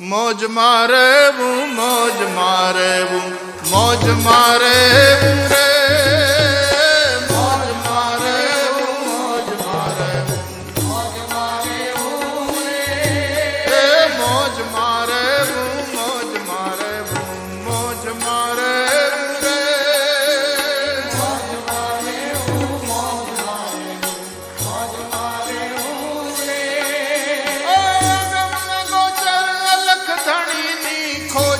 મોજ મારે હું મોજ મારે હું મોજ મારે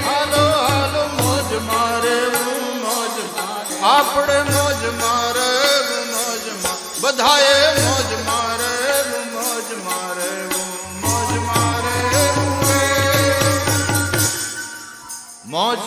હાલો હાલો, મોજ મારે મોજ આપણે મોજ મારે મોજ બધાએ મોજ મારે મોજ મારે મોજ મારે મોજ